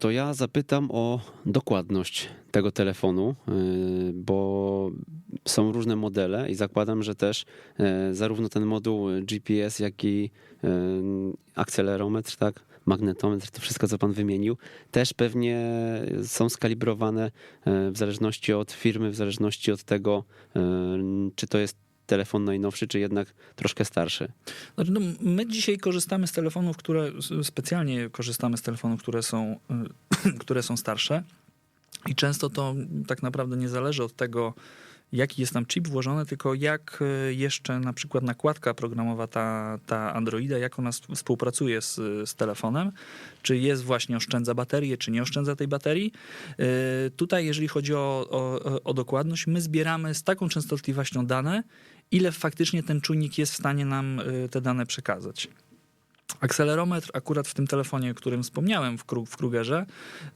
To ja zapytam o dokładność tego telefonu, yy, bo są różne modele i zakładam, że też yy, zarówno ten moduł GPS, jak i yy, akcelerometr, tak, magnetometr, to wszystko, co pan wymienił, też pewnie są skalibrowane w zależności od firmy, w zależności od tego, czy to jest telefon najnowszy, czy jednak troszkę starszy. Znaczy, no, my dzisiaj korzystamy z telefonów, które specjalnie korzystamy z telefonów, które są, y, które są starsze. I często to tak naprawdę nie zależy od tego, jaki jest tam chip włożony, tylko jak y, jeszcze na przykład nakładka programowa ta, ta Androida, jak ona współpracuje z, z telefonem, czy jest właśnie oszczędza baterię, czy nie oszczędza tej baterii. Y, Tutaj, jeżeli chodzi o, o, o dokładność, my zbieramy z taką częstotliwością dane, ile faktycznie ten czujnik jest w stanie nam y, te dane przekazać. Akcelerometr akurat w tym telefonie, o którym wspomniałem w, Kru- w Krugerze,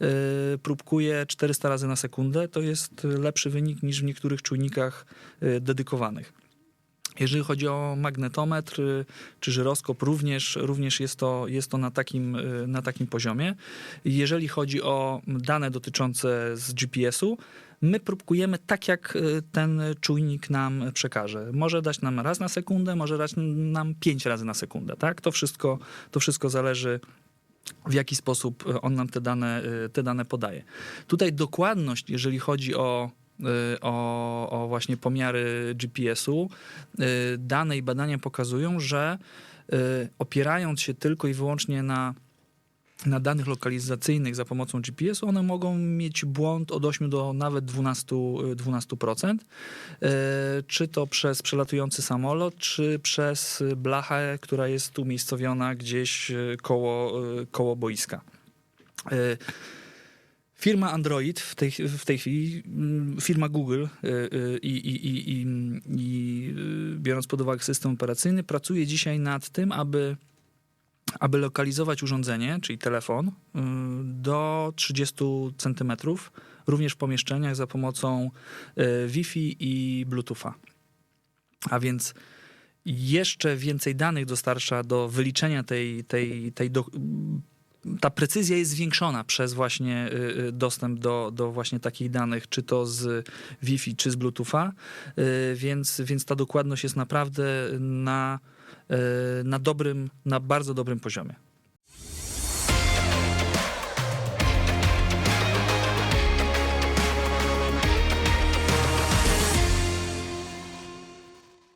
yy, próbkuje 400 razy na sekundę. To jest lepszy wynik niż w niektórych czujnikach yy, dedykowanych. Jeżeli chodzi o magnetometr y, czy żyroskop, również, również jest, to, jest to na takim, y, na takim poziomie. Jeżeli chodzi o dane dotyczące z GPS-u, my próbkujemy tak, jak y, ten czujnik nam przekaże. Może dać nam raz na sekundę, może dać nam pięć razy na sekundę. Tak? To, wszystko, to wszystko zależy w jaki sposób on nam te dane, te dane podaje. Tutaj dokładność, jeżeli chodzi o, o, o właśnie pomiary GPS-u, y, dane i badania pokazują, że y, opierając się tylko i wyłącznie na na danych lokalizacyjnych za pomocą GPS-u, one mogą mieć błąd od 8 do nawet 12, y, 12%. E, Czy to przez przelatujący samolot, czy przez blachę, która jest umiejscowiona gdzieś y, koło, y, koło boiska. E, Firma Android w tej, w tej chwili, mm, firma Google y, y, i, i, i, i, i y, biorąc pod uwagę system operacyjny, pracuje dzisiaj nad tym, aby aby lokalizować urządzenie, czyli telefon, y, do 30 centymetrów, również w pomieszczeniach za pomocą y, Wi-Fi i Bluetootha. A więc jeszcze więcej danych dostarcza do wyliczenia tej, tej, tej do, ta precyzja jest zwiększona przez właśnie y, y, dostęp do, do właśnie takich danych, czy to z Wi-Fi, czy z Bluetootha, y, więc, więc ta dokładność jest naprawdę na, na dobrym, na bardzo dobrym poziomie.